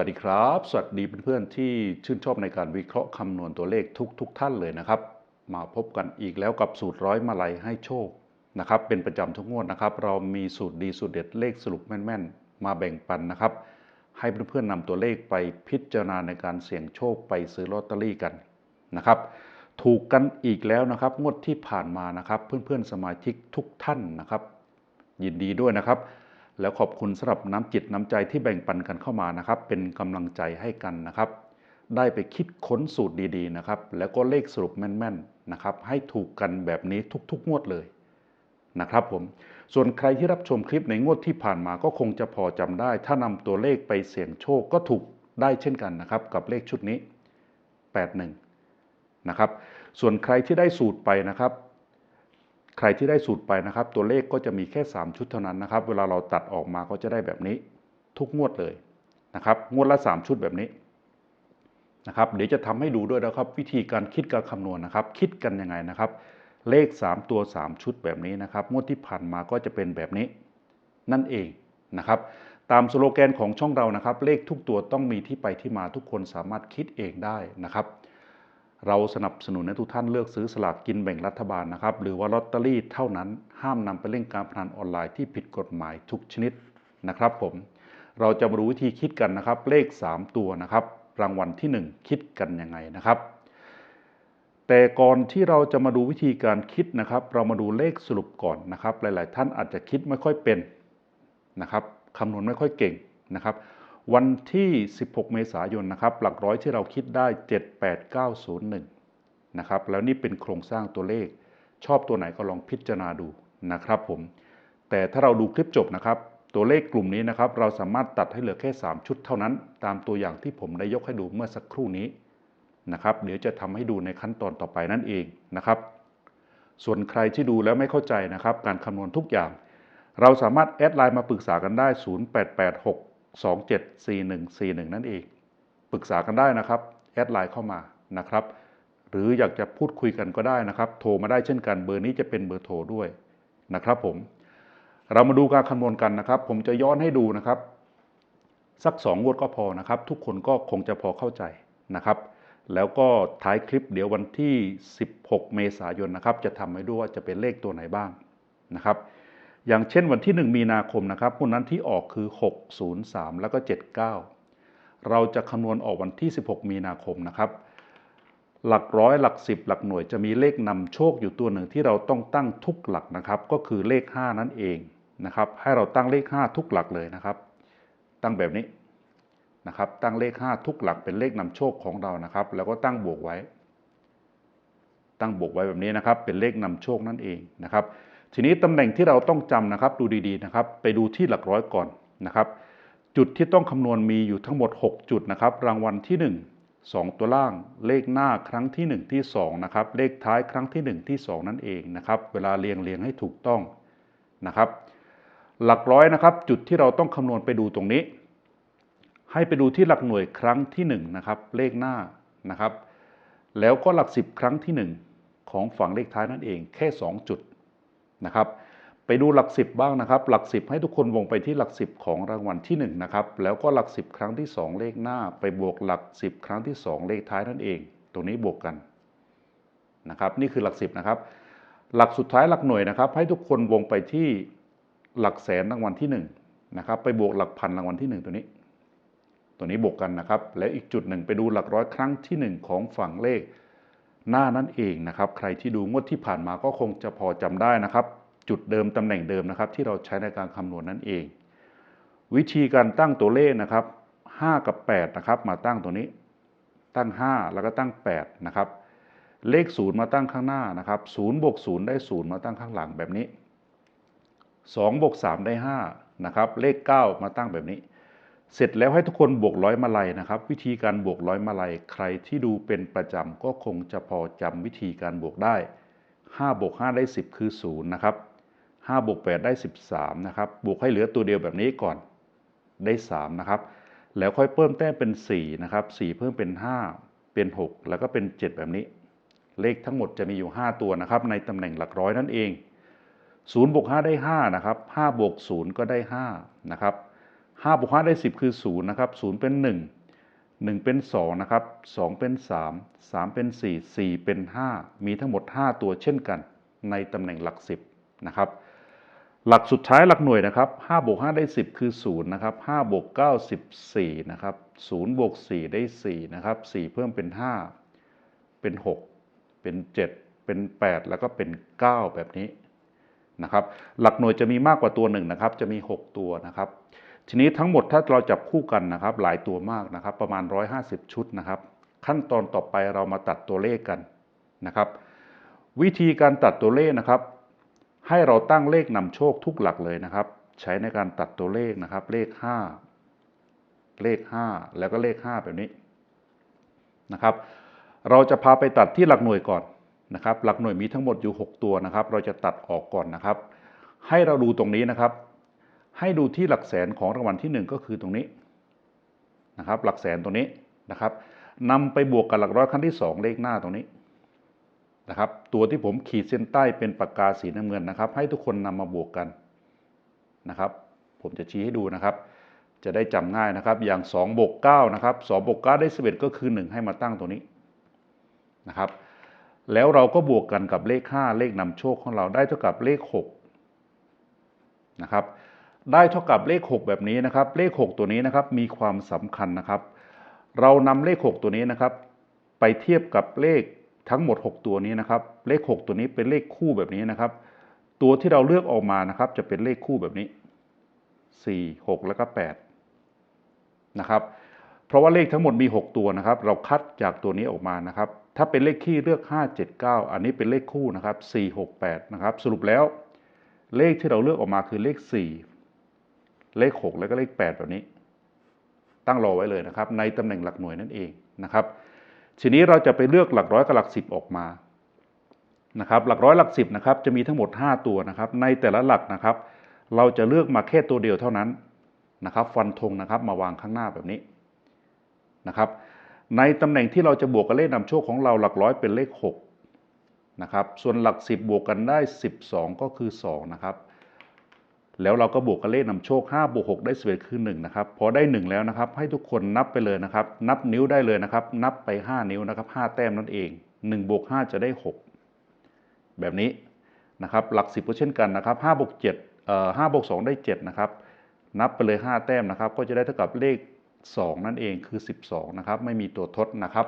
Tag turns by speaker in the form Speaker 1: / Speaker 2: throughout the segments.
Speaker 1: วัสดีครับ สวัสดีเพื่อนๆที่ชื่นชอบในการวิเคราะห์คำนวณตัวเลขทุกๆทท่านเลยนะครับ มาพบกันอีกแล้วกับสูตรร้อยมาลัยให้โชคนะครับ เป็นประจำทุกงวดนะครับ เรามีสูตรดีสูตรเด็ดเลขสรุปแม่นๆ มาแบ่งปันนะครับ ให้เพื่อนๆนำตัวเลขไปพิจารณาในการเสี่ยงโชคไปซื้อลอตเตอรี่กันนะครับ ถูกกันอีกแล้วนะครับ งวดที่ผ่านมานะครับ เพื่อนๆสมาชิกทุกท่านนะครับ ยินดีด้วยนะครับ แล้วขอบคุณสำหรับน้ำจิตน้ำใจที่แบ่งปันกันเข้ามานะครับ เป็นกำลังใจให้กันนะครับ ได้ไปคิดค้นสูตรดีๆนะครับ แล้วก็เลขสรุปแม่นๆนะครับ ให้ถูกกันแบบนี้ทุกๆงวดเลยนะครับผม ส่วนใครที่รับชมคลิปในงวดที่ผ่านมาก็คงจะพอจำได้ ถ้านำตัวเลขไปเสี่ยงโชคก็ถูกได้เช่นกันนะครับ กับเลขชุดนี้ 81 นะครับ ส่วนใครที่ได้สูตรไปนะครับ ใครที่ได้สูตรไปนะครับ ตัวเลขก็จะมีแค่ 3 ชุดเท่านั้นนะครับ เวลาเราตัดออกมาก็จะได้แบบนี้ทุกงวดเลยนะครับงวดละ 3 ชุดแบบนี้นะครับเดี๋ยวจะทำให้ดูด้วยนะครับ วิธีการคิดการคำนวณนะครับ คิดกันยังไงนะครับ เลข 3 ตัว 3 ชุดแบบนี้นะครับ งวดที่ผ่านมาก็จะเป็นแบบนี้ นั่นเองนะครับ ตามสโลแกนของช่องเรานะครับ เลขทุกตัวต้องมีที่ไปที่มาทุกคนสามารถคิดเองได้นะครับ เราสนับสนุนให้ทุกท่านเลือกซื้อสลากกินแบ่งรัฐบาลนะครับ หรือว่าลอตเตอรี่เท่านั้น ห้ามนำไปเล่นการพนันออนไลน์ที่ผิดกฎหมายทุกชนิดนะครับ ผม เราจะมารู้วิธีคิดกันนะครับ เลข 3 ตัวนะครับ รางวัลที่ 1 คิดกันยังไงนะครับ แต่ก่อนที่เราจะมาดูวิธีการคิดนะครับ เรามาดูเลขสรุปก่อนนะครับ หลาย ๆ ท่านอาจจะคิดไม่ค่อยเป็นนะครับคำนวณไม่ค่อยเก่งนะครับ วันที่ 16 เมษายนนะครับหลักร้อยที่เราคิดได้ 78901 นะครับแล้วนี่เป็นโครงสร้างตัวเลข ชอบตัวไหนก็ลองพิจารณาดูนะครับผม แต่ถ้าเราดูคลิปจบนะครับ ตัวเลขกลุ่มนี้นะครับ เราสามารถตัดให้เหลือแค่ 3 ชุดเท่านั้น ตามตัวอย่างที่ผมได้ยกให้ดูเมื่อสักครู่นี้นะครับ เดี๋ยวจะทำให้ดูในขั้นตอนต่อไปนั่นเองนะครับ ส่วนใครที่ดูแล้วไม่เข้าใจนะครับ การคำนวณทุกอย่าง เราสามารถแอดไลน์มาปรึกษากันได้ 0886 274141 นั่นเอง ปรึกษากันได้นะครับ แอดไลน์เข้ามานะครับ หรืออยากจะพูดคุยกันก็ได้นะครับ โทรมาได้เช่นกันเบอร์นี้จะเป็นเบอร์โทรด้วยนะครับผม เรามาดูการคำนวณกันนะครับ ผมจะย้อนให้ดูนะครับ สัก2งวดก็พอนะครับ ทุกคนก็คงจะพอเข้าใจนะครับ แล้วก็ท้ายคลิปเดี๋ยววันที่ 16 เมษายนนะครับ จะทำให้ดูว่าจะเป็นเลขตัวไหนบ้างนะครับ อย่างเช่นวันที่ 1 มีนาคมนะครับพวกนั้นที่ออกคือ 603 แล้วก็ 79 เราจะคำนวณออกวันที่ 16 มีนาคมนะครับ หลักร้อยหลักสิบหลักหน่วยจะมีเลขนำโชคอยู่ตัวหนึ่งที่เราต้องตั้งทุกหลักนะครับ ก็คือเลข 5 นั่นเองนะครับ ให้เราตั้งเลข 5 ทุกหลักเลยนะครับ ตั้งแบบนี้นะครับ ตั้งเลข 5 ทุกหลักเป็นเลขนำโชคของเรานะครับ แล้วก็ตั้งบวกไว้ ตั้งบวกไว้แบบนี้นะครับ เป็นเลขนำโชคนั่นเองนะครับ ทีนี้ตำแหน่งที่เราต้องจำนะครับดูดีๆนะครับ ไปดูที่หลักร้อยก่อนนะครับ จุดที่ต้องคำนวณมีอยู่ทั้งหมด 6 จุดนะครับ รางวัลที่ 1 2 ตัวล่าง เลขหน้าครั้งที่ 1 ที่2นะครับเลขท้ายครั้งที่ 1 ที่ 2 นั่นเองนะครับ เวลาเรียงเรียงให้ถูกต้องนะครับ หลักร้อยนะครับ จุดที่เราต้องคำนวณไปดูตรงนี้ ให้ไปดูที่หลักหน่วยครั้งที่1นะครับเลขหน้านะครับ แล้วก็หลัก 10 ครั้งที่ 1 ของฝั่งเลขท้ายนั่นเอง แค่ 2 จุด นะครับ ไปดูหลักสิบบ้างนะครับ หลักสิบให้ทุกคนวงไปที่หลักสิบของรางวัลที่1นะครับแล้วก็หลักสิบครั้งที่ 2 เลขหน้า ไปบวกหลักสิบครั้งที่ 2 เลขท้ายนั่นเอง ตรงนี้บวกกันนะครับ นี่คือหลักสิบนะครับ หลักสุดท้ายหลักหน่วยนะครับ ให้ทุกคนวงไปที่หลักแสนรางวัลที่1นะครับไปบวกหลักพันรางวัลที่ 1 ตัวนี้ ตัวนี้บวกกันนะครับ แล้วอีกจุดหนึ่งไปดูหลักร้อยครั้งที่ 1 ของฝั่งเลข หน้านั่นเองนะครับ ใครที่ดูงวดที่ผ่านมาก็คงจะพอจำได้นะครับ จุดเดิมตำแหน่งเดิมนะครับ ที่เราใช้ในการคำนวณนั่นเอง วิธีการตั้งตัวเลขนะครับ 5 กับ 8 นะครับ มาตั้งตัวนี้ ตั้ง 5 แล้วก็ตั้ง 8 นะครับ เลข 0 มาตั้งข้างหน้านะครับ0บวก0ได้ 0 มาตั้งข้างหลังแบบนี้2บวก3ได้5นะครับ เลข 9 มาตั้งแบบนี้ เสร็จแล้วให้ทุกคนบวกร้อยมาลัยนะครับ วิธีการบวกร้อยมาลัยใครที่ดูเป็นประจำก็คงจะพอจำวิธีการบวกได้5บวก5ได้ 10 คือ0นะครับ5บวก8ได้ 13นะครับบวกให้เหลือตัวเดียวแบบนี้ก่อนได้3นะครับแล้วค่อยเพิ่มแต้มเป็น4นะครับ4เพิ่มเป็น 5 เป็น 6 แล้วก็เป็น 7 แบบนี้ เลขทั้งหมดจะมีอยู่ 5 ตัวนะครับ ในตำแหน่งหลักร้อยนั่นเอง0บวก5ได้5นะครับ5บวก0ก็ได้5นะครับ 5บวก5ได้ 10 คือ 0 นะครับ 0 เป็น 1 1 เป็น 2 นะครับ 2 เป็น 3 3 เป็น 4 4 เป็น 5 มีทั้งหมด 5 ตัวเช่นกัน ในตำแหน่งหลัก 10 นะครับ หลักสุดท้ายหลักหน่วยนะครับ5บวก5ได้ 10 คือ 0 นะครับ5บวก9 14 นะครับ0บวก4ได้ 4 นะครับ 4 เพิ่มเป็น 5 เป็น 6 เป็น 7 เป็น 8 แล้วก็เป็น 9 แบบนี้นะครับ หลักหน่วยจะมีมากกว่าตัวหนึ่งนะครับ จะมี 6 ตัวนะครับ ทีนี้ทั้งหมดถ้าเราจับคู่กันนะครับ หลายตัวมากนะครับ ประมาณ 150 ชุดนะครับ ขั้นตอนต่อไปเรามาตัดตัวเลขกันนะครับ วิธีการตัดตัวเลขนะครับ ให้เราตั้งเลขนำโชคทุกหลักเลยนะครับ ใช้ในการตัดตัวเลขนะครับ เลข 5 เลข 5 แล้วก็เลข 5 แบบนี้นะครับ เราจะพาไปตัดที่หลักหน่วยก่อนนะครับ หลักหน่วยมีทั้งหมดอยู่ 6 ตัวนะครับ เราจะตัดออกก่อนนะครับ ให้เราดูตรงนี้นะครับ ให้ดูที่หลักแสนของรางวัลที่ 1 ก็คือตรงนี้นะครับหลักแสนตรงนี้นะครับนำไปบวกกับหลักร้อยครั้งที่ 2 เลขหน้าตรงนี้นะครับตัวที่ผมขีดเส้นใต้เป็นปากกาสีน้ำเงินนะครับ ให้ทุกคนนำมาบวกกันนะครับ ผมจะชี้ให้ดูนะครับ จะได้จำง่ายนะครับอย่าง2บวก9นะครับ2บวก9ได้11ก็คือ 1 ให้มาตั้งตรงนี้นะครับแล้วเราก็บวกกันกับเลข 5 เลขนำโชคของเราได้เท่ากับเลข6นะครับ ได้เท่ากับเลข 6 แบบนี้นะครับ เลข 6 ตัวนี้นะครับมีความสำคัญนะครับ เรานำเลข 6 ตัวนี้นะครับ ไปเทียบกับเลขทั้งหมด 6 ตัวนี้นะครับ เลข 6 ตัวนี้เป็นเลขคู่แบบนี้นะครับ ตัวที่เราเลือกออกมานะครับ จะเป็นเลขคู่แบบนี้ 4 6 แล้วก็8นะครับเพราะว่าเลขทั้งหมดมี 6 ตัวนะครับ เราคัดจากตัวนี้ออกมานะครับ ถ้าเป็นเลขคี่เลือก 5 7 9 อันนี้เป็นเลขคู่นะครับ 4 6 8 นะครับ สรุปแล้วเลขที่เราเลือกออกมาคือเลข 4 เลข 6 แล้วก็เลข 8 แบบนี้ ตั้งรอไว้เลยนะครับ ในตำแหน่งหลักหน่วยนั่นเองนะครับ ทีนี้เราจะไปเลือกหลักร้อยกับหลักสิบออกมานะครับหลักร้อยหลักสิบนะครับจะมีทั้งหมด 5 ตัวนะครับ ในแต่ละหลักนะครับ เราจะเลือกมาแค่ตัวเดียวเท่านั้นนะครับ ฟันธงนะครับมาวางข้างหน้าแบบนี้นะครับ ในตำแหน่งที่เราจะบวกกับเลขนำโชคของเราหลักร้อยเป็นเลข6นะครับส่วนหลัก 10 บวกกันได้ 12 ก็คือ2นะครับ แล้วเราก็บวกกับเลขนำโชค5บวก6ได้11คือ1นะครับพอได้ 1 แล้วนะครับ ให้ทุกคนนับไปเลยนะครับ นับนิ้วได้เลยนะครับ นับไป 5 นิ้วนะครับ5แต้มนั่นเอง1บวก5จะได้ 6 แบบนี้นะครับหลัก 10ก็เช่นกันนะครับ5บวก7เอ่อ5บวก2ได้ 7 นะครับ นับไปเลย 5 แต้มนะครับ ก็จะได้เท่ากับเลข 2 นั่นเองคือ 12 นะครับ ไม่มีตัวทดนะครับ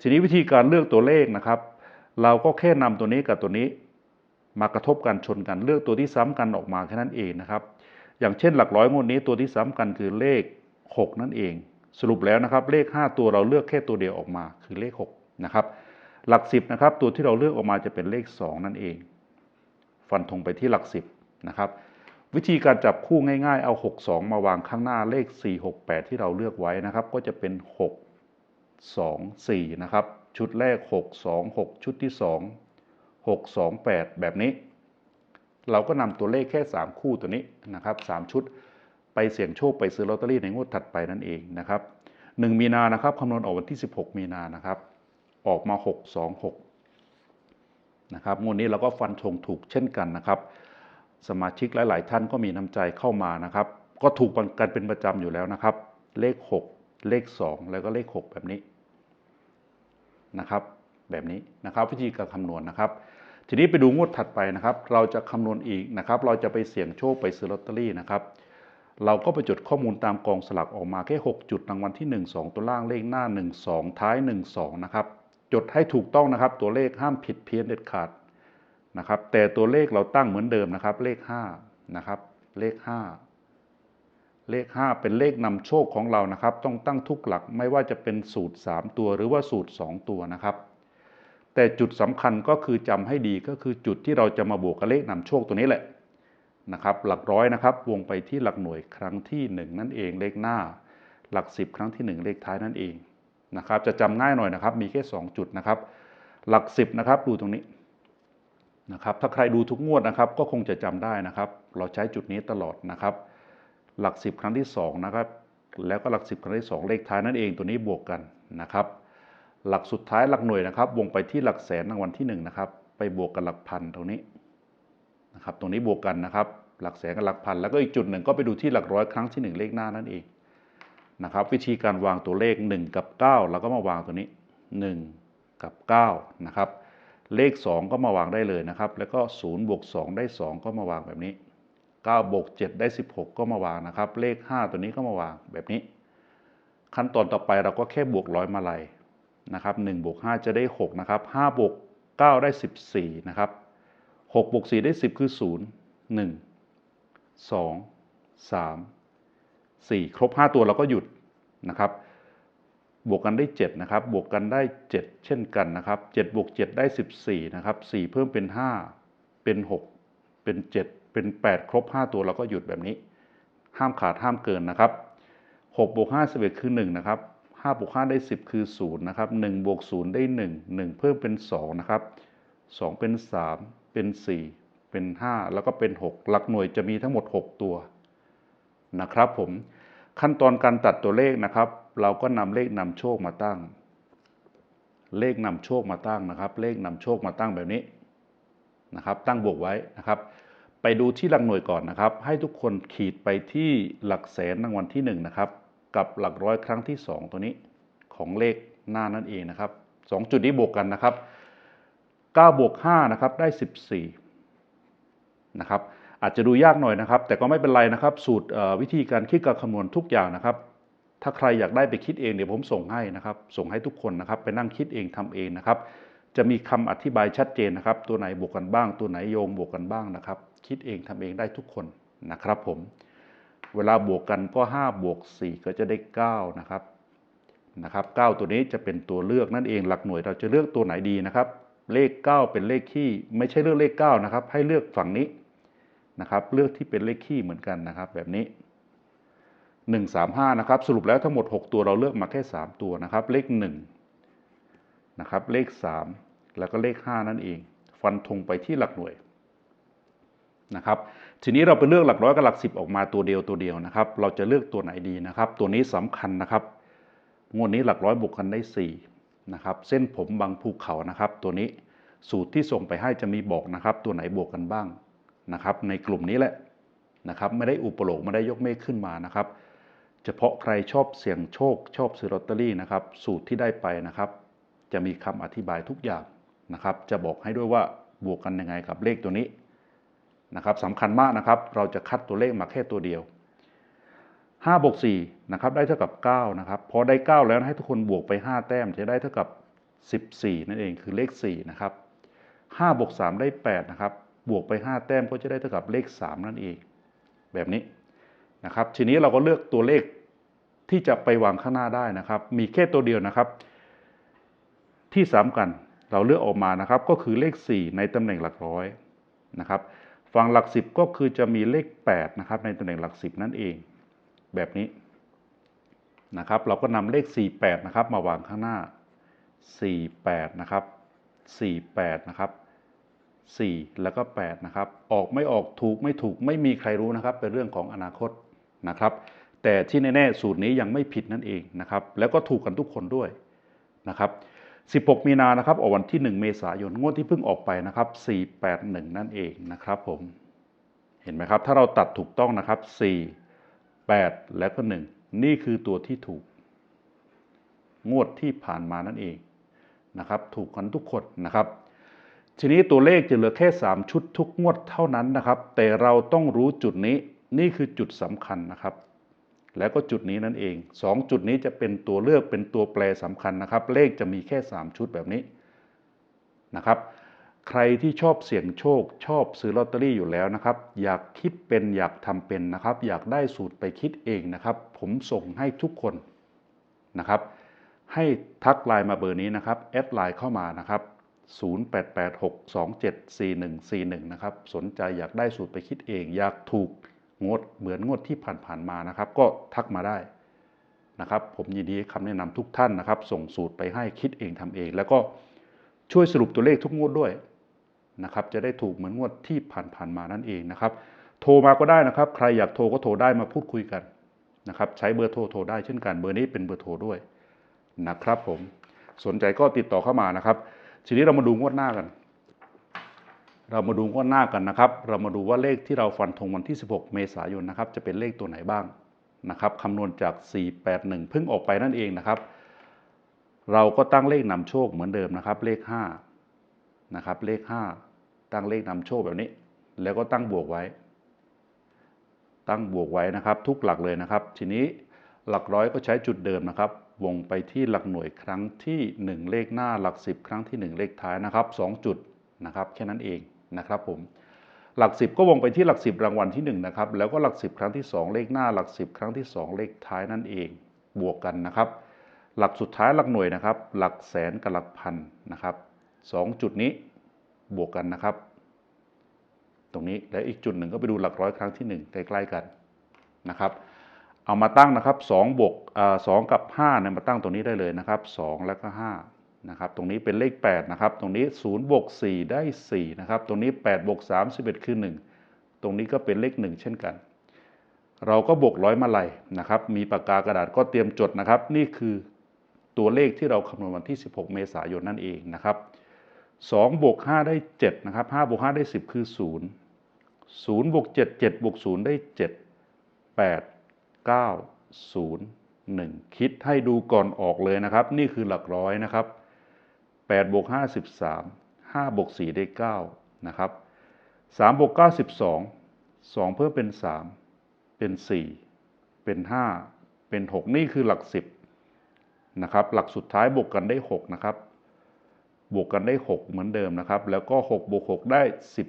Speaker 1: ทีนี้วิธีการเลือกตัวเลขนะครับ เราก็แค่นำตัวนี้กับตัวนี้ มากระทบกันชนกันเลือกตัวที่ซ้ำกันออกมาแค่นั้นเองนะครับ อย่างเช่นหลักร้อยงวดนี้ตัวที่ซ้ำกันคือเลข 6 นั่นเอง สรุปแล้วนะครับ เลข 5 ตัวเราเลือกแค่ตัวเดียวออกมาคือเลข6นะครับหลัก 10นะครับตัวที่เราเลือกออกมาจะเป็นเลข 2 นั่นเอง ฟันธงไปที่หลัก 10นะครับวิธีการจับคู่ง่ายๆ เอา 6 2 มาวางข้างหน้าเลข 4 6 8 ที่เราเลือกไว้นะครับ ก็จะเป็น 6 2 4 นะครับ ชุดแรก 6 2 6 ชุดที่ 2 6 2 8 แบบนี้ เราก็นำตัวเลขแค่ 3 คู่ตัวนี้นะครับ3ชุดไปเสี่ยงโชคไปซื้อลอตเตอรี่ในงวดถัดไปนั่นเองนะครับ1มีนานะครับคำนวณออกวันที่ 16 มีนานะครับ ออกมา 6 2 6นะครับงวดนี้เราก็ฟันธงถูกเช่นกันนะครับ สมาชิกหลาย ๆ ท่านก็มีน้ำใจเข้ามานะครับ ก็ถูกกันเป็นประจำอยู่แล้วนะครับ เลข 6 เลข 2 แล้วก็เลข 6 แบบนี้นะครับ แบบนี้นะครับ วิธีการคำนวณนะครับ ทีนี้ไปดูงวดถัดไปนะครับ เราจะคำนวณอีกนะครับ เราจะไปเสี่ยงโชคไปซื้อลอตเตอรี่นะครับเราก็ไปจดข้อมูลตามกองสลักออกมาแค่ 6 จุดรางวัลที่ 1 2 ตัวล่างเลขหน้า 1 2 ท้าย 1 2 นะครับ จดให้ถูกต้องนะครับ ตัวเลขห้ามผิดเพี้ยนเด็ดขาดนะครับ แต่ตัวเลขเราตั้งเหมือนเดิมนะครับ เลข5นะครับ เลข 5 เลข 5 เป็นเลขนำโชคของเรานะครับ ต้องตั้งทุกหลักไม่ว่าจะเป็นสูตร 3 ตัวหรือว่าสูตร 2 ตัวนะครับ แต่จุดสำคัญก็คือจำให้ดีก็คือจุดที่เราจะมาบวกกับเลขนำโชคตัวนี้แหละนะครับ หลักร้อยนะครับ วงไปที่หลักหน่วยครั้งที่ 1 นั่นเองเลขหน้า หลัก 10 ครั้งที่ 1 เลขท้ายนั่นเองนะครับ จะจำง่ายหน่อยนะครับ มีแค่ 2 จุดนะครับ หลัก 10 นะครับ ดูตรงนี้นะครับ ถ้าใครดูทุกงวดนะครับ ก็คงจะจำได้นะครับ เราใช้จุดนี้ตลอดนะครับ หลัก 10 ครั้งที่ 2 นะครับ แล้วก็หลัก 10 ครั้งที่ 2 เลขท้ายนั่นเองตัวนี้บวกกันนะครับ หลักสุดท้ายหลักหน่วยนะครับ วงไปที่หลักแสนรางวัลที่1นะครับ ไปบวกกับหลักพันตรงนี้นะครับ ตรงนี้บวกกันนะครับ หลักแสนกับหลักพัน แล้วก็อีกจุดหนึ่งก็ไปดูที่หลักร้อยครั้งที่หนึ่งเลขหน้านั่นเองนะครับ วิธีการวางตัวเลข 1 กับ 9 เราก็มาวางตัวนี้ 1 กับ9นะครับ เลข 2 ก็มาวางได้เลยนะครับ แล้วก็0บวก2ได้ 2 ก็มาวางแบบนี้9บวก7ได้ 16 ก็มาวางนะครับ เลข 5 ตัวนี้ก็มาวางแบบนี้ ขั้นตอนต่อไปเราก็แค่บวกร้อยมาลัย นะครับ1บวก5จะได้6นะครับ5บวก9ได้ 14นะครับ6บวก4ได้ 10 คือ 0 1 2 3 4 ครบ 5 ตัวเราก็หยุดนะครับ บวกกันได้ 7 นะครับ บวกกันได้ 7 เช่นกันนะครับ7บวก7ได้ 14นะครับ4เพิ่มเป็น 5 เป็น 6 เป็น 7 เป็น 8 ครบ 5 ตัวเราก็หยุดแบบนี้ ห้ามขาดห้ามเกินนะครับ6บวก5 11คือ 1 นะครับ 5บวก5ได้ 10 คือ0นะครับ1บวก0ได้ 1 1 เพิ่มเป็น2นะครับ2เป็น 3 เป็น 4 เป็น 5 แล้วก็เป็น 6 หลักหน่วยจะมีทั้งหมด 6 ตัวนะครับผมขั้นตอนการตัดตัวเลขนะครับ เราก็นำเลขนำโชคมาตั้ง เลขนำโชคมาตั้งนะครับ เลขนำโชคมาตั้งแบบนี้นะครับ ตั้งบวกไว้นะครับ ไปดูที่หลักหน่วยก่อนนะครับ ให้ทุกคนขีดไปที่หลักแสนรางวัลที่1นะครับ กับหลักร้อยครั้งที่ 2 ตัวนี้ของเลขหน้านั่นเองนะครับ 2 จุดนี้บวกกันนะครับ9บวก5นะครับได้ 14นะครับอาจจะดูยากหน่อยนะครับ แต่ก็ไม่เป็นไรนะครับ สูตรวิธีการคิดการคำนวณทุกอย่างนะครับ ถ้าใครอยากได้ไปคิดเองเดี๋ยวผมส่งให้นะครับ ส่งให้ทุกคนนะครับ ไปนั่งคิดเองทำเองนะครับ จะมีคำอธิบายชัดเจนนะครับ ตัวไหนบวกกันบ้าง ตัวไหนโยงบวกกันบ้างนะครับ คิดเองทำเองได้ทุกคนนะครับผม เวลาบวกกันก็ 5 บวก 4 ก็จะได้ 9 นะครับนะครับ 9 ตัวนี้จะเป็นตัวเลือกนั่นเองหลักหน่วยเราจะเลือกตัวไหนดีนะครับ เลข 9 เป็นเลขที่ไม่ใช่เลือกเลข 9 นะครับ ให้เลือกฝั่งนี้นะครับเลือกที่เป็นเลขคี่เหมือนกันนะครับ แบบนี้ 1 3 5 นะครับ สรุปแล้วทั้งหมด 6 ตัวเราเลือกมาแค่ 3 ตัวนะครับ เลข 1 นะครับ เลข 3 แล้วก็เลข 5 นั่นเอง ฟันธงไปที่หลักหน่วย นะครับทีนี้เราไปเลือกหลักร้อยกับหลักสิบออกมาตัวเดียวตัวเดียวนะครับ เราจะเลือกตัวไหนดีนะครับ ตัวนี้สำคัญนะครับ งวดนี้หลักร้อยบวกกันได้4นะครับ เส้นผมบางภูเขานะครับ ตัวนี้สูตรที่ส่งไปให้จะมีบอกนะครับ ตัวไหนบวกกันบ้างนะครับ ในกลุ่มนี้แหละนะครับไม่ได้อุปโลกไม่ได้ยกเมฆขึ้นมานะครับ เฉพาะใครชอบเสี่ยงโชค ชอบซื้อลอตเตอรี่นะครับ สูตรที่ได้ไปนะครับ จะมีคำอธิบายทุกอย่างนะครับ จะบอกให้ด้วยว่าบวกกันยังไงกับเลขตัวนี้ นะครับสำคัญมากนะครับ เราจะคัดตัวเลขมาแค่ตัวเดียว5บวก4นะครับได้เท่ากับ9นะครับพอได้ 9 แล้วให้ทุกคนบวกไป 5 แต้มจะได้เท่ากับ 14 นั่นเองคือเลข4นะครับ5บวก3ได้8นะครับบวกไป 5 แต้มก็จะได้เท่ากับเลข 3 นั่นเอง แบบนี้นะครับทีนี้เราก็เลือกตัวเลขที่จะไปวางข้างหน้าได้นะครับ มีแค่ตัวเดียวนะครับ ที่สำคัญเราเลือกออกมานะครับก็คือเลข 4 ในตำแหน่งหลักร้อยนะครับ ฝั่งหลัก10ก็คือจะมีเลข8นะครับในตำแหน่งหลัก10นั่นเอง แบบนี้นะครับเราก็นำเลข 48นะครับมาวางข้างหน้า 48นะครับ48นะครับ4 แล้วก็ 8 นะครับ ออกไม่ออกถูกไม่ถูกไม่มีใครรู้นะครับ เป็นเรื่องของอนาคตนะครับ แต่ที่แน่ๆสูตรนี้ยังไม่ผิดนั่นเองนะครับ แล้วก็ถูกกันทุกคนด้วยนะครับ 16 มีนานะครับออกวันที่ 1 เมษายนงวดที่เพิ่งออกไปนะครับ 481 นั่นเองนะครับผมเห็นไหมครับ ถ้าเราตัดถูกต้องนะครับ 4 8 แล้วก็ 1 นี่คือตัวที่ถูก งวดที่ผ่านมานั่นเองนะครับ ถูกกันทุกคนนะครับ ทีนี้ตัวเลขจะเหลือแค่ 3 ชุดทุกงวดเท่านั้นนะครับ แต่เราต้องรู้จุดนี้นี่คือจุดสำคัญนะครับ แล้วก็จุดนี้นั่นเอง 2 จุดนี้จะเป็นตัวเลือกเป็นตัวแปรสำคัญนะครับ เลขจะมีแค่ 3 ชุดแบบนี้นะครับ ใครที่ชอบเสี่ยงโชค ชอบซื้อลอตเตอรี่อยู่แล้วนะครับ อยากคิดเป็นอยากทำเป็นนะครับ อยากได้สูตรไปคิดเองนะครับ ผมส่งให้ทุกคนนะครับ ให้ทักไลน์มาเบอร์นี้นะครับแอดไลน์เข้ามานะครับ0886274141นะครับสนใจอยากได้สูตรไปคิดเอง อยากถูก งดเหมือนงวดที่ผ่านๆมานะครับ ก็ทักมาได้นะครับ ผมยินดีคำแนะนำทุกท่านนะครับ ส่งสูตรไปให้คิดเองทำเอง แล้วก็ช่วยสรุปตัวเลขทุกงวดด้วยนะครับ จะได้ถูกเหมือนงวดที่ผ่านๆมานั่นเองนะครับ โทรมาก็ได้นะครับ ใครอยากโทรก็โทรได้มาพูดคุยกันนะครับ ใช้เบอร์โทรโทรได้เช่นกันเบอร์นี้เป็นเบอร์โทรด้วยนะครับ ผมสนใจก็ติดต่อเข้ามานะครับ ทีนี้เรามาดูงวดหน้ากัน เรามาดูงวดหน้ากันนะครับ เรามาดูว่าเลขที่เราฟันธงวันที่ 16 เมษายนนะครับ จะเป็นเลขตัวไหนบ้างนะครับคำนวณจาก 481เพิ่งออกไปนั่นเองนะครับ เราก็ตั้งเลขนำโชคเหมือนเดิมนะครับ เลข 5 นะครับ เลข 5 ตั้งเลขนำโชคแบบนี้ แล้วก็ตั้งบวกไว้ ตั้งบวกไว้นะครับ ทุกหลักเลยนะครับ ทีนี้หลักร้อยก็ใช้จุดเดิมนะครับ วงไปที่หลักหน่วยครั้งที่ 1 เลขหน้า หลัก 10 ครั้งที่ 1 เลขท้ายนะครับ 2 จุดนะครับ แค่นั้นเอง นะครับผมหลัก 10 ก็วงไปที่หลัก 10 รางวัลที่1นะครับแล้วก็หลัก 10 ครั้งที่ 2 เลขหน้าหลัก 10 ครั้งที่ 2 เลขท้ายนั่นเองบวกกันนะครับ หลักสุดท้ายหลักหน่วยนะครับ หลักแสนกับหลักพันนะครับสองจุดนี้บวกกันนะครับ ตรงนี้และอีกจุดหนึ่งก็ไปดูหลักร้อยครั้งที่ 1 ใกล้ๆกันนะครับเอามาตั้งนะครับ2บวกสองกับ5เนี่ยมาตั้งตรงนี้ได้เลยนะครับ 2 แล้วก็ 5 นะครับตรงนี้เป็นเลข8นะครับตรงนี้0บวก4ได้4นะครับตรงนี้8บวก3 11คือ 1 ตรงนี้ก็เป็นเลข 1 เช่นกัน เราก็บวกร้อยมาลัยนะครับมีปากกากระดาษก็เตรียมจดนะครับ นี่คือตัวเลขที่เราคำนวณวันที่ 16 เมษายนนั่นเองนะครับ2บวก5ได้7นะครับ5บวก5ได้ 10 คือ 0 0บวก7 7บวก0ได้ 7 8 9 0 1 คิดให้ดูก่อนออกเลยนะครับ นี่คือหลักร้อยนะครับ 8บวก5 13 5บวก4ได้9นะครับ3บวก9 12 2 เพิ่มเป็น 3 เป็น 4 เป็น 5 เป็น 6 นี่คือหลัก 10นะครับหลักสุดท้ายบวกกันได้ 6 นะครับ บวกกันได้ 6 เหมือนเดิมนะครับ แล้วก็ 6 บวก 6 ได้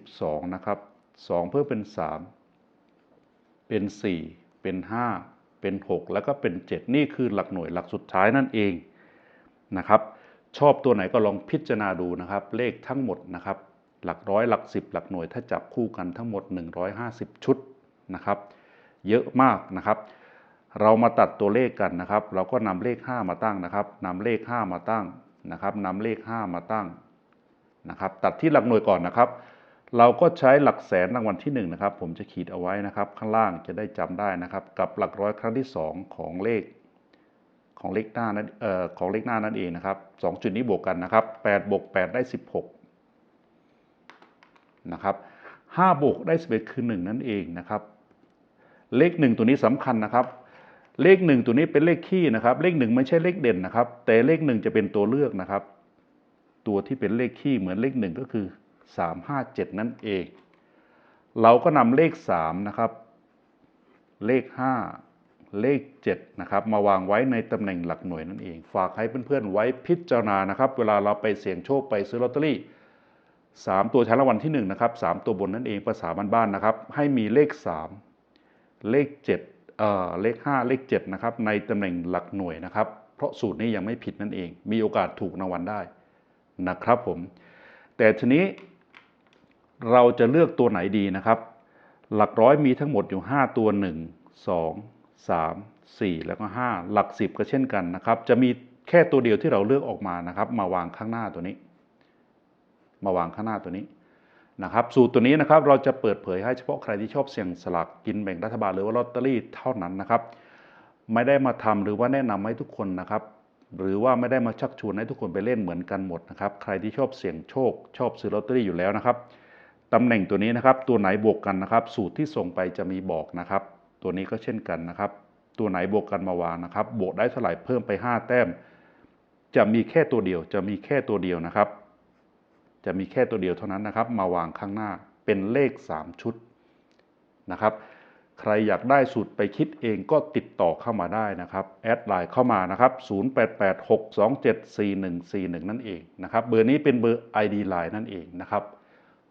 Speaker 1: 12 นะครับ 2 เพิ่มเป็น 3 เป็น 4 เป็น 5 เป็น 6 แล้วก็เป็น 7 นี่คือหลักหน่วยหลักสุดท้ายนั่นเองนะครับ ชอบตัวไหนก็ลองพิจารณาดูนะครับ เลขทั้งหมดนะครับ หลักร้อยหลัก10หลักหน่วยถ้าจับคู่กันทั้งหมด 150 ชุดนะครับ เยอะมากนะครับ เรามาตัดตัวเลขกันนะครับ เราก็นำเลข 5 มาตั้งนะครับนำเลข 5 มาตั้งนะครับนำเลข 5 มาตั้งนะครับ ตัดที่หลักหน่วยก่อนนะครับ เราก็ใช้หลักแสนรางวัลที่1นะครับ ผมจะขีดเอาไว้นะครับ ข้างล่างจะได้จำได้นะครับ กับหลักร้อยครั้งที่ 2 ของเลข ของเลขหน้านั้นเอ่อของเลขหน้านั่นเองนะครับ2จุดนี้บวกกันนะครับ8บวก8ได้16นะครับ5บวกได้11คือ1นั่นเองนะครับ เลข1ตัวนี้สำคัญนะครับ เลข1ตัวนี้เป็นเลขคี่นะครับ เลข1ไม่ใช่เลขเด่นนะครับ แต่เลข1จะเป็นตัวเลือกนะครับ ตัวที่เป็นเลขคี่เหมือนเลข1ก็คือ3 5 7นั่นเอง เราก็นำเลข3นะครับ เลข5 เลข 7 นะครับ มาวางไว้ในตำแหน่งหลักหน่วยนั่นเอง ฝากให้เพื่อนๆไว้พิจารณานะครับ เวลาเราไปเสี่ยงโชคไปซื้อลอตเตอรี่ 3 ตัวชั้นรางวัลที่1นะครับ3ตัวบนนั่นเองภาษาบ้านๆนะครับ ให้มีเลข 3 เลข7เอ่อเลข 5 เลข7นะครับในตำแหน่งหลักหน่วยนะครับ เพราะสูตรนี้ยังไม่ผิดนั่นเอง มีโอกาสถูกรางวัลได้นะครับผม แต่ทีนี้เราจะเลือกตัวไหนดีนะครับ หลักร้อยมีทั้งหมดอยู่ 5 ตัว 1 2 3 4 แล้วก็ 5 หลัก 10 ก็เช่นกันนะครับ จะมีแค่ตัวเดียวที่เราเลือกออกมานะครับ มาวางข้างหน้าตัวนี้ มาวางข้างหน้าตัวนี้นะครับ สูตรตัวนี้นะครับเราจะเปิดเผยให้เฉพาะใครที่ชอบเสี่ยงสลากกินแบ่งรัฐบาลหรือว่าลอตเตอรี่เท่านั้นนะครับ ไม่ได้มาทำหรือว่าแนะนำให้ทุกคนนะครับ หรือว่าไม่ได้มาชักชวนให้ทุกคนไปเล่นเหมือนกันหมดนะครับ ใครที่ชอบเสี่ยงโชค ชอบซื้อลอตเตอรี่อยู่แล้วนะครับตำแหน่งตัวนี้นะครับ ตัวไหนบวกกันนะครับ สูตรที่ส่งไปจะมีบอกนะครับ ตัวนี้ก็เช่นกันนะครับ ตัวไหนบวกกันมาวางนะครับ บวกได้เท่าไหร่เพิ่มไป 5 แต้ม จะมีแค่ตัวเดียว จะมีแค่ตัวเดียวนะครับ จะมีแค่ตัวเดียวเท่านั้นนะครับ มาวางข้างหน้าเป็นเลข 3 ชุดนะครับ ใครอยากได้สูตรไปคิดเองก็ติดต่อเข้ามาได้นะครับ แอดไลน์เข้ามานะครับ 0886274141 นั่นเองนะครับ เบอร์นี้เป็นเบอร์ ID Line นั่นเองนะครับ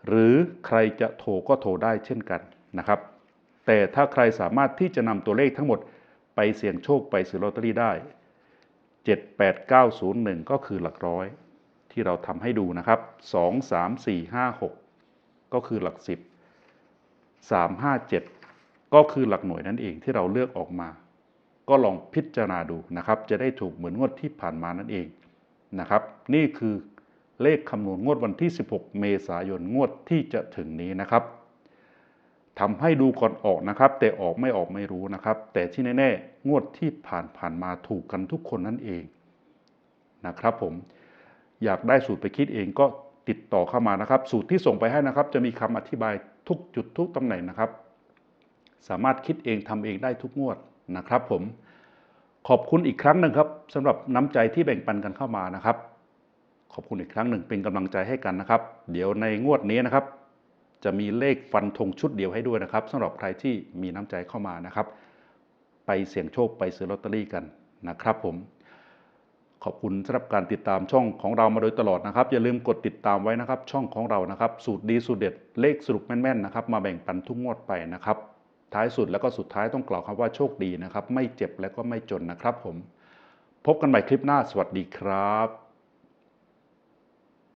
Speaker 1: หรือใครจะโทรก็โทรได้เช่นกันนะครับ แต่ถ้าใครสามารถที่จะนำตัวเลขทั้งหมดไปเสี่ยงโชคไปซื้อลอตเตอรี่ได้ 78901 ก็คือหลักร้อย ที่เราทำให้ดูนะครับ 2 3 4 5 6 ก็คือหลัก 10 3 5 7 ก็คือหลักหน่วยนั่นเองที่เราเลือกออกมา ก็ลองพิจารณาดูนะครับ จะได้ถูกเหมือนงวดที่ผ่านมานั่นเองนะครับ นี่คือเลขคำนวณงวดวันที่ 16 เมษายนงวดที่จะถึงนี้นะครับ ทำให้ดูก่อนออกนะครับ แต่ออกไม่ออกไม่รู้นะครับ แต่ที่แน่ๆงวดที่ผ่านผ่านมาถูกกันทุกคนนั่นเองนะครับ ผมอยากได้สูตรไปคิดเองก็ติดต่อเข้ามานะครับ สูตรที่ส่งไปให้นะครับ จะมีคำอธิบายทุกจุดทุกตำแหน่งนะครับ สามารถคิดเองทำเองได้ทุกงวดนะครับ ผมขอบคุณอีกครั้งหนึ่งครับสำหรับน้ำใจที่แบ่งปันกันเข้ามานะครับ ขอบคุณอีกครั้งหนึ่งเป็นกำลังใจให้กันนะครับ เดี๋ยวในงวดนี้นะครับ จะมีเลขฟันธงชุดเดียวให้ด้วยนะครับสำหรับใครที่มีน้ำใจเข้ามานะครับ ไปเสี่ยงโชคไปซื้อลอตเตอรี่กันนะครับผม ขอบคุณสำหรับการติดตามช่องของเรามาโดยตลอดนะครับ อย่าลืมกดติดตามไว้นะครับ ช่องของเรานะครับ สูตรดีสูตรเด็ดเลขสรุปแม่นๆนะครับมาแบ่งปันทุกงวดไปนะครับ ท้ายสุดแล้วก็สุดท้ายต้องกล่าวคำว่าโชคดีนะครับ ไม่เจ็บและก็ไม่จนนะครับ ผม พบกันใหม่คลิปหน้าสวัสดีครับ